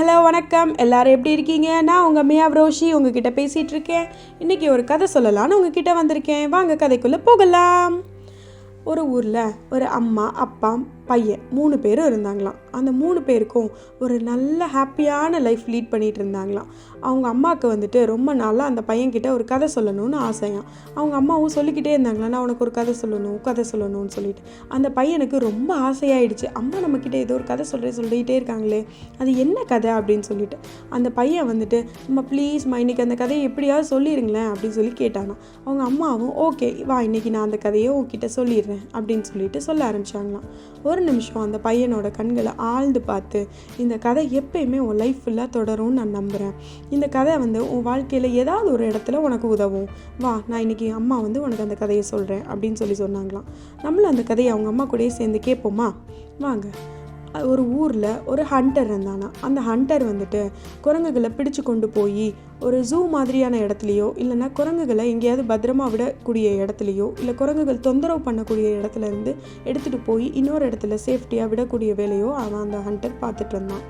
Hello வணக்கம். எல்லாரும் எப்படி இருக்கீங்க? நான் உங்கள் மியா ரோஷி உங்ககிட்ட பேசிகிட்டு இருக்கேன். இன்றைக்கி ஒரு கதை சொல்லலாம்னு உங்ககிட்ட வந்திருக்கேன். வாங்க கதைக்குள்ளே போகலாம். ஒரு ஊரில் ஒரு அம்மா அப்பா பையன் மூணு பேரும் இருந்தாங்களாம். அந்த மூணு பேருக்கும் ஒரு நல்ல ஹாப்பியான லைஃப் லீட் பண்ணிகிட்டு இருந்தாங்களாம். அவங்க அம்மாவுக்கு வந்துட்டு ரொம்ப நாளாக அந்த பையன்கிட்ட ஒரு கதை சொல்லணும்னு ஆசையாம். அவங்க அம்மாவும் சொல்லிக்கிட்டே இருந்தாங்களா நான் உனக்கு ஒரு கதை சொல்லணும் கதை சொல்லணும்னு சொல்லிட்டு. அந்த பையனுக்கு ரொம்ப ஆசையாயிடுச்சு. அம்மா நம்மக்கிட்ட ஏதோ ஒரு கதை சொல்கிறே சொல்லிகிட்டே இருக்காங்களே அது என்ன கதை? அப்படின்னு சொல்லிட்டு. அந்த பையன் வந்துட்டு அம்மா ப்ளீஸ்மா இன்றைக்கி அந்த கதையை எப்படியாவது சொல்லிடுங்களேன் அப்படின்னு சொல்லி கேட்டானா அவங்க அம்மாவும் ஓகே வா இன்னைக்கு நான் அந்த கதையை உன்கிட்ட சொல்லிடுறேன் அப்படின்னு சொல்லிட்டு சொல்ல ஆரம்பிச்சாங்களாம். ஒரு நிமிஷம் அந்த பையனோட கண்களை ஆழ்ந்து பார்த்து இந்த கதை எப்பயுமே உன் லைஃப் ஃபுல்லாக தொடரும்னு நான் நம்புகிறேன் இந்த கதை வந்து உன் வாழ்க்கையில் ஏதாவது ஒரு இடத்துல உனக்கு உதவும். வா நான் இன்னைக்கு அம்மா வந்து உனக்கு அந்த கதையை சொல்கிறேன் அப்படின்னு சொல்லி சொன்னாங்களாம். நம்மளும் அந்த கதையை அவங்க அம்மா கூடயே சேர்ந்து கேட்போமா? வாங்க. ஒரு ஊரில் ஒரு ஹண்டர் இருந்தானா? அந்த ஹண்டர் வந்துட்டு குரங்குகளை பிடிச்சு கொண்டு போய் ஒரு ஜூ மாதிரியான இடத்துலையோ இல்லைன்னா குரங்குகளை எங்கேயாவது பத்திரமா விடக்கூடிய இடத்துலையோ இல்லை குரங்குகள் தொந்தரவு பண்ணக்கூடிய இடத்துல இருந்து எடுத்துகிட்டு போய் இன்னொரு இடத்துல சேஃப்டியாக விடக்கூடிய வேலையோ அவன் அந்த ஹண்டர் பார்த்துட்டு இருந்தான்.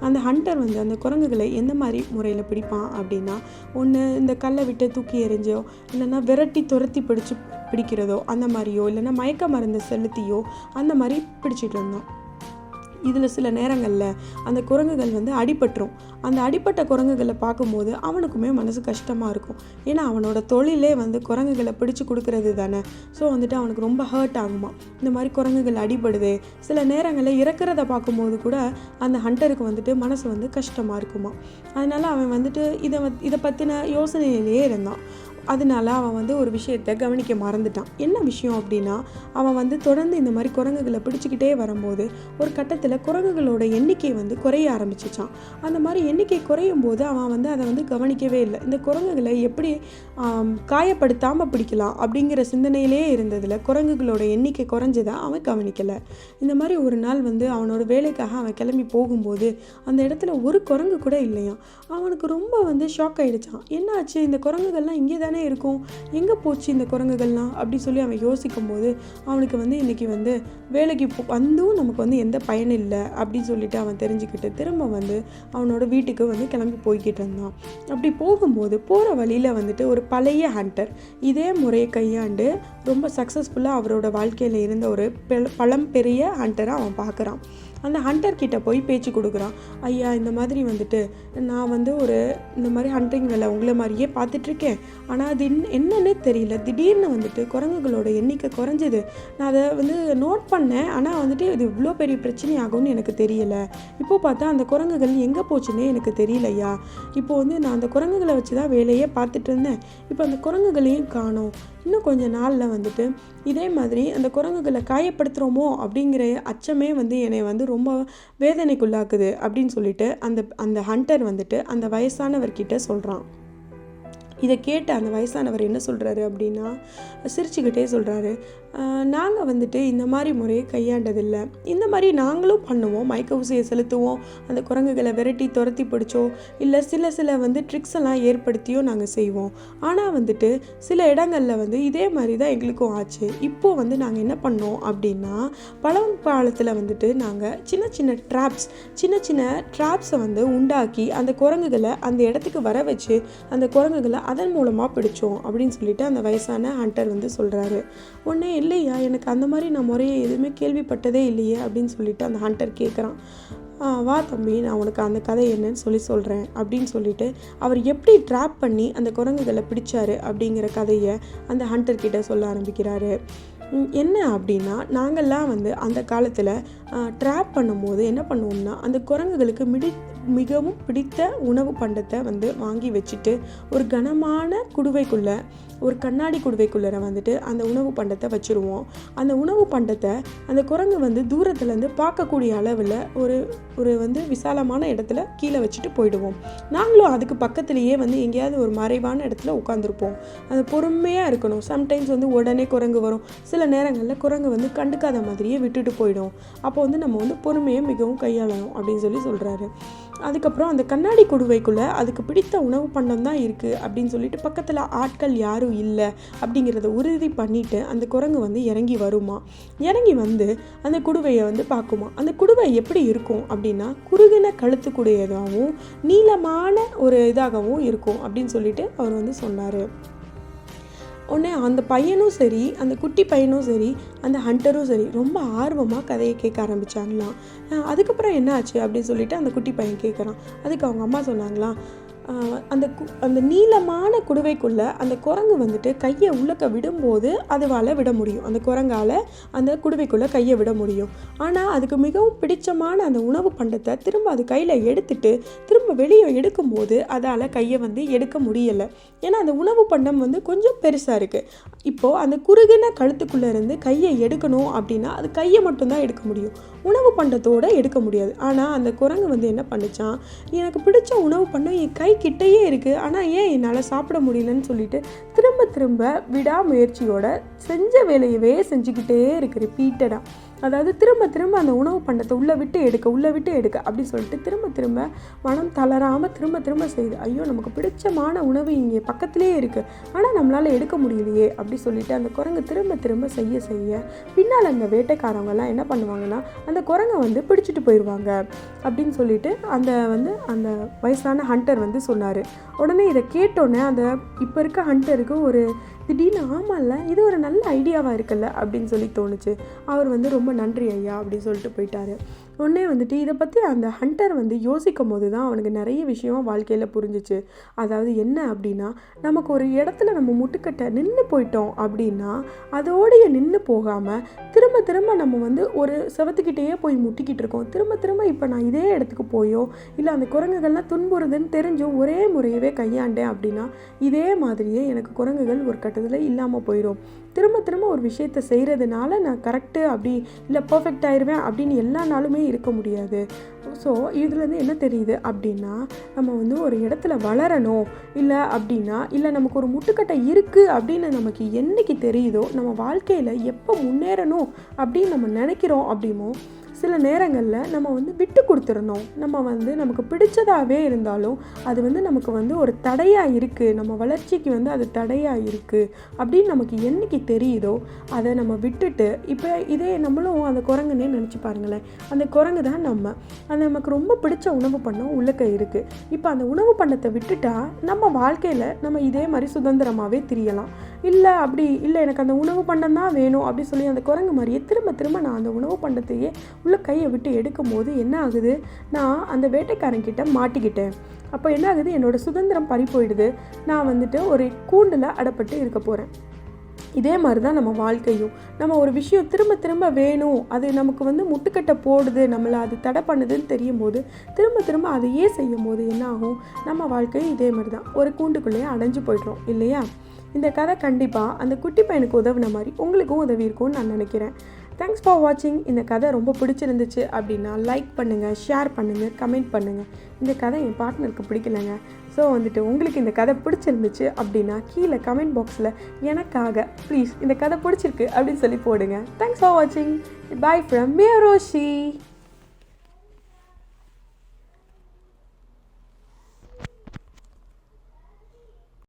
அந்த ஹண்டர் வந்து அந்த குரங்குகளை எந்த மாதிரி முறையில் பிடிப்பான் அப்படின்னா ஒன்று இந்த கல்லை விட்டு தூக்கி எறிஞ்சோ இல்லைன்னா விரட்டி துரத்தி பிடிச்சி பிடிக்கிறதோ அந்த மாதிரியோ இல்லைன்னா மயக்க மருந்து செலுத்தியோ அந்த மாதிரி பிடிச்சிட்டு இருந்தான். இதில் சில நேரங்களில் அந்த குரங்குகள் வந்து அடிபட்டுரும். அந்த அடிப்பட்ட குரங்குகளை பார்க்கும்போது அவனுக்குமே மனசு கஷ்டமாக இருக்கும். ஏன்னா அவனோட தொழிலே வந்து குரங்குகளை பிடிச்சு கொடுக்கறது தானே. ஸோ வந்துட்டு அவனுக்கு ரொம்ப ஹர்ட் ஆகுமா. இந்த மாதிரி குரங்குகள் அடிபடுது. சில நேரங்களில் இறக்குறத பார்க்கும்போது கூட அந்த ஹண்டருக்கு வந்துட்டு மனசு வந்து கஷ்டமாக இருக்குமா. அதனால் அவன் வந்துட்டு இதை இதை பற்றின யோசனையிலேயே இருந்தான். அதனால அவன் வந்து ஒரு விஷயத்தை கவனிக்க மறந்துட்டான். என்ன விஷயம் அப்படின்னா அவன் வந்து தொடர்ந்து இந்த மாதிரி குரங்குகளை பிடிச்சிக்கிட்டே வரும்போது ஒரு கட்டத்தில் குரங்குகளோட எண்ணிக்கை வந்து குறைய ஆரம்பிச்சிச்சான். அந்த மாதிரி எண்ணிக்கை குறையும் போது அவன் வந்து அதை வந்து கவனிக்கவே இல்லை. இந்த குரங்குகளை எப்படி காயப்படுத்தாமல் பிடிக்கலாம் அப்படிங்கிற சிந்தனையிலே இருந்ததில் குரங்குகளோட எண்ணிக்கை குறைஞ்சதை அவன் கவனிக்கலை. இந்த மாதிரி ஒரு நாள் வந்து அவனோட வேலைக்காக அவன் கிளம்பி போகும்போது அந்த இடத்துல ஒரு குரங்கு கூட இல்லையா அவனுக்கு ரொம்ப வந்து ஷாக் ஆகிடுச்சான் என்னாச்சு? இந்த குரங்குகள்லாம் இங்கே தான் இருக்கும். எங்கே போச்சு இந்த குரங்குகள்லாம்? அப்படி சொல்லி அவன் யோசிக்கும் போது அவனுக்கு வந்து இன்றைக்கி வந்து வேலைக்கு போ வந்தும் நமக்கு வந்து எந்த பயன் இல்லை அப்படின்னு சொல்லிட்டு அவன் தெரிஞ்சுக்கிட்டு திரும்ப வந்து அவனோட வீட்டுக்கு வந்து கிளம்பி போய்கிட்டு இருந்தான். அப்படி போகும்போது போகிற வழியில் வந்துட்டு ஒரு பழைய ஹண்டர் இதே முறையை கையாண்டு ரொம்ப சக்ஸஸ்ஃபுல்லாக அவரோட வாழ்க்கையில் இருந்த ஒரு பெல- பழம்பெரிய ஹண்டரை அவன் பார்க்குறான் அந்த ஹண்டர் கிட்ட போய் பேச்சு கொடுக்குறான். ஐயா இந்த மாதிரி வந்துட்டு நான் வந்து ஒரு இந்த மாதிரி ஹண்டிங் வேலை உங்களை மாதிரியே பார்த்துட்ருக்கேன். ஆனால் அது என்னன்னே தெரியல. திடீர்னு வந்துட்டு குரங்குகளோட எண்ணிக்கை குறைஞ்சது. நான் அதை வந்து நோட் பண்ணேன். ஆனால் வந்துட்டு இது இவ்வளோ பெரிய பிரச்சனை ஆகும்னு எனக்கு தெரியல. இப்போ பார்த்தா அந்த குரங்குகள் எங்கே போச்சுன்னே எனக்கு தெரியலையா இப்போ வந்து நான் அந்த குரங்குகளை வச்சு தான் வேலையே பார்த்துட்டு இருந்தேன். இப்போ அந்த குரங்குகளையும் காணும். இன்னும் கொஞ்ச நாளில் வந்துட்டு இதே மாதிரி அந்த குரங்குகளை காயப்படுத்துகிறோமோ அப்படிங்கிற அச்சமே வந்து என்னை வந்து ரொம்ப வேதனைக்குள்ளாக்குது அப்படின்னு சொல்லிட்டு அந்த அந்த ஹண்டர் வந்துட்டு அந்த வயசானவர்கிட்ட சொல்கிறான் இதை கேட்ட அந்த வயசானவர் என்ன சொல்கிறாரு அப்படின்னா சிரிச்சுக்கிட்டே சொல்கிறாரு நாங்கள் வந்துட்டு இந்த மாதிரி முறையை கையாண்டதில்லை. இந்த மாதிரி நாங்களும் பண்ணுவோம். மயக்க ஊசியை செலுத்துவோம். அந்த குரங்குகளை விரட்டி துரத்தி பிடிச்சோ இல்லை சில சில வந்து ட்ரிக்ஸ் எல்லாம் ஏற்படுத்தியோ நாங்கள் செய்வோம். ஆனால் வந்துட்டு சில இடங்களில் வந்து இதே மாதிரி தான் எங்களுக்கும் ஆச்சு. இப்போது வந்து நாங்கள் என்ன பண்ணோம் அப்படின்னா பழம் காலத்தில் வந்துட்டு நாங்கள் சின்ன சின்ன ட்ராப்ஸ் சின்ன சின்ன ட்ராப்ஸை வந்து உண்டாக்கி அந்த குரங்குகளை அந்த இடத்துக்கு வர வச்சு அந்த குரங்குகளை அதன் மூலமாக பிடிச்சோம் அப்படின்னு சொல்லிட்டு அந்த வயசான ஹண்டர் வந்து சொல்கிறாரு உடனே இல்லையா? எனக்கு அந்த மாதிரி நான் முறையை எதுவுமே கேள்விப்பட்டதே இல்லையே அப்படின்னு சொல்லிட்டு அந்த ஹண்டர் கேட்குறான் வா தம்பி நான் உனக்கு அந்த கதை என்னன்னு சொல்லி சொல்கிறேன் அப்படின்னு சொல்லிட்டு அவர் எப்படி ட்ராப் பண்ணி அந்த குரங்குகளை பிடிச்சாரு அப்படிங்கிற கதையை அந்த ஹண்டர் கிட்ட சொல்ல ஆரம்பிக்கிறாரு. என்ன அப்படின்னா நாங்கள்லாம் வந்து அந்த காலத்தில் ட்ராப் பண்ணும்போது என்ன பண்ணுவோம்னா அந்த குரங்குகளுக்கு மிடி மிகவும் பிடித்த உணவு பண்டத்தை வந்து வாங்கி வச்சுட்டு ஒரு கனமான குடுவைக்குள்ளே ஒரு கண்ணாடி குடுவைக்குள்ளே வந்துட்டு அந்த உணவு பண்டத்தை வச்சுருவோம். அந்த உணவு பண்டத்தை அந்த குரங்கு வந்து தூரத்துலேருந்து பார்க்கக்கூடிய அளவில் ஒரு ஒரு வந்து விசாலமான இடத்துல கீழே வச்சுட்டு போயிடுவோம். நாங்களும் அதுக்கு பக்கத்துலேயே வந்து எங்கேயாவது ஒரு மறைவான இடத்துல உட்காந்துருப்போம் அது பொறுமையாக இருக்கணும். சம்டைம்ஸ் வந்து உடனே குரங்கு வரும். சில சில நேரங்களில் குரங்கு வந்து கண்டுக்காத மாதிரியே விட்டுட்டு போயிடும். அப்போ வந்து நம்ம வந்து பொறுமையை மிகவும் கையாளணும் அப்படின்னு சொல்லி சொல்கிறாரு அதுக்கப்புறம் அந்த கண்ணாடி குடுவைக்குள்ளே அதுக்கு பிடித்த உணவு பண்டம் தான் இருக்குது அப்படின்னு சொல்லிட்டு பக்கத்தில் ஆட்கள் யாரும் இல்லை அப்படிங்கிறத உறுதி பண்ணிவிட்டு அந்த குரங்கு வந்து இறங்கி வருமா? இறங்கி வந்து அந்த குடுவையை வந்து பார்க்குமா? அந்த குடுவை எப்படி இருக்கும் அப்படின்னா குறுகின கழுத்துக்குடையதாகவும் நீளமான ஒரு இதாகவும் இருக்கும் அப்படின்னு சொல்லிட்டு அவர் வந்து சொன்னார். உடனே அந்த பையனும் சரி அந்த குட்டி பையனும் சரி அந்த ஹண்டரும் சரி ரொம்ப ஆர்வமாக கதையை கேட்க ஆரம்பித்தாங்களாம் அதுக்கப்புறம் என்ன ஆச்சு அப்படின்னு சொல்லிட்டு அந்த குட்டி பையன் கேட்குறான். அதுக்கு அவங்க அம்மா சொன்னாங்களாம் அந்த கு அந்த நீளமான குடுவைக்குள்ளே அந்த குரங்கு வந்துட்டு கையை உள்ளக்க விடும்போது அதுவால் விட முடியும். அந்த குரங்கால் அந்த குடுவைக்குள்ளே கையை விட முடியும். ஆனால் அதுக்கு மிகவும் பிடிச்சமான அந்த உணவு பண்டத்தை திரும்ப அது கையில் எடுத்துட்டு திரும்ப வெளியே எடுக்கும்போது அதால் கையை வந்து எடுக்க முடியலை. ஏன்னா அந்த உணவு பண்டம் வந்து கொஞ்சம் பெருசாக இருக்குது இப்போது அந்த குறுகின கழுத்துக்குள்ளே இருந்து கையை எடுக்கணும் அப்படின்னா அது கையை மட்டும்தான் எடுக்க முடியும். உணவு பண்டத்தோடு எடுக்க முடியாது. ஆனால் அந்த குரங்கு வந்து என்ன பண்ணுச்சான்? எனக்கு பிடிச்ச உணவு பண்டம் என் கை கிட்டேயே இருக்குது ஆனால் ஏன் என்னால் சாப்பிட முடியலன்னு சொல்லிட்டு திரும்ப திரும்ப விடாமுயற்சியோட செஞ்ச வேலையவே செஞ்சுக்கிட்டே இருக்கு ரிப்பீட்டடாக அதாவது திரும்ப திரும்ப அந்த உணவு பண்டத்தை உள்ளே விட்டு எடுக்க உள்ளே விட்டு எடுக்க அப்படி சொல்லிட்டு திரும்ப திரும்ப மனம் தளராமல் திரும்ப திரும்ப செய்யுது ஐயோ நமக்கு பிடிச்சமான உணவு இங்கே பக்கத்துலேயே இருக்குது ஆனால் நம்மளால் எடுக்க முடியலையே அப்படி சொல்லிட்டு அந்த குரங்கு திரும்ப திரும்ப செய்ய செய்ய பின்னால் அந்த வேட்டைக்காரவங்கெல்லாம் என்ன பண்ணுவாங்கன்னா அந்த குரங்கை வந்து பிடிச்சிட்டு போயிடுவாங்க அப்படின்னு சொல்லிட்டு அந்த வந்து அந்த வயசான ஹண்டர் வந்து சொன்னார். உடனே இதை கேட்டோன்னே அந்த இப்போ இருக்க ஹண்டருக்கு ஒரு திடீர்னு ஆமாம்ல இது ஒரு நல்ல ஐடியாவாக இருக்குல்ல அப்படின்னு சொல்லி தோணுச்சு. அவர் வந்து ரொம்ப நன்றி ஐயா அப்படின்னு சொல்லிட்டு போயிட்டாரு. உடனே வந்துட்டு இதை பற்றி அந்த ஹண்டர் வந்து யோசிக்கும் போது தான் அவனுக்கு நிறைய விஷயம் வாழ்க்கையில் புரிஞ்சிச்சு. அதாவது என்ன அப்படின்னா நமக்கு ஒரு இடத்துல நம்ம முட்டுக்கட்டை நின்று போயிட்டோம் அப்படின்னா அதோடைய நின்று போகாமல் திரும்ப திரும்ப நம்ம வந்து ஒரு செவத்துக்கிட்டேயே போய் முட்டிக்கிட்டு இருக்கோம். திரும்ப திரும்ப இப்போ நான் இதே இடத்துக்கு போயோ இல்லை அந்த குரங்குகள்லாம் துன்புறுதுன்னு தெரிஞ்சோ ஒரே முறையவே கையாண்டேன் அப்படின்னா இதே மாதிரியே எனக்கு குரங்குகள் ஒரு கட்டத்தில் இல்லாமல் போயிடும் திரும்ப திரும்ப ஒரு விஷயத்தை செய்கிறதுனால நான் கரெக்டு அப்படி இல்லை பர்ஃபெக்ட் ஆயிடுவேன் அப்படின்னு எல்லா நாளுமே இருக்க முடியாது. ஸோ இதுலேருந்து என்ன தெரியுது அப்படின்னா நம்ம வந்து ஒரு இடத்துல வளரணும். இல்லை அப்படின்னா இல்லை நமக்கு ஒரு முட்டுக்கட்டை இருக்குது அப்படின்னு நமக்கு என்னைக்கு தெரியுதோ நம்ம வாழ்க்கையில் எப்போ முன்னேறணும் அப்படின்னு நம்ம நினைக்கிறோம் அப்படிமோ சில நேரங்களில் நம்ம வந்து விட்டு கொடுத்துருந்தோம். நம்ம வந்து நமக்கு பிடிச்சதாகவே இருந்தாலும் அது வந்து நமக்கு வந்து ஒரு தடையாக இருக்குது நம்ம வளர்ச்சிக்கு வந்து அது தடையாக இருக்குது அப்படின்னு நமக்கு என்னைக்கு தெரியுதோ அதை நம்ம விட்டுட்டு இப்போ இதே நம்மளும் அந்த குரங்குன்னே நினச்சி பாருங்களேன். அந்த குரங்கு தான் நம்ம. அது நமக்கு ரொம்ப பிடிச்ச உணவு பண்ணம் உள்ளக்க இருக்குது இப்போ அந்த உணவு பண்ணத்தை விட்டுட்டா நம்ம வாழ்க்கையில் நம்ம இதே மாதிரி சுதந்திரமாகவே திரியலாம். இல்லை அப்படி இல்லை எனக்கு அந்த உணவு பண்டம் தான் வேணும் அப்படி சொல்லி அந்த குரங்கு மாதிரியே திரும்ப திரும்ப நான் அந்த உணவு பண்டத்தையே உள்ள கையை விட்டு எடுக்கும்போது என்ன ஆகுது? நான் அந்த வேட்டைக்காரன் கிட்ட மாட்டிக்கிட்டேன். அப்போ என்ன ஆகுது? என்னோட சுதந்திரம் பறி போயிடுது. நான் வந்துட்டு ஒரு கூண்டில் அடப்பட்டு இருக்க போகிறேன் இதே மாதிரி தான் நம்ம வாழ்க்கையும். நம்ம ஒரு விஷயம் திரும்ப திரும்ப வேணும். அது நமக்கு வந்து முட்டுக்கட்டை போடுது. நம்மளை அது தடை பண்ணுதுன்னு தெரியும் போது திரும்ப திரும்ப அதையே செய்யும் போது என்ன ஆகும்? நம்ம வாழ்க்கையும் இதே மாதிரி தான் ஒரு கூண்டுக்குள்ளேயே அடைஞ்சு போய்ட்றோம். இல்லையா? இந்த கதை கண்டிப்பாக அந்த குட்டி பையனுக்கு உதவின மாதிரி உங்களுக்கும் உதவி இருக்கும்னு நான் நினைக்கிறேன். தேங்க்ஸ் ஃபார் வாட்சிங் இந்த கதை ரொம்ப பிடிச்சிருந்துச்சு அப்படின்னா லைக் பண்ணுங்கள் ஷேர் பண்ணுங்கள் கமெண்ட் பண்ணுங்கள் இந்த கதை என் பார்ட்னருக்கு பிடிக்கலங்க. ஸோ வந்துட்டு உங்களுக்கு இந்த கதை பிடிச்சிருந்துச்சு அப்படின்னா கீழே கமெண்ட் பாக்ஸில் எனக்காக ப்ளீஸ் இந்த கதை பிடிச்சிருக்கு அப்படின்னு சொல்லி போடுங்க. தேங்க்ஸ் ஃபார் வாட்சிங் பாய் ஃப்ரம் மியரோஷி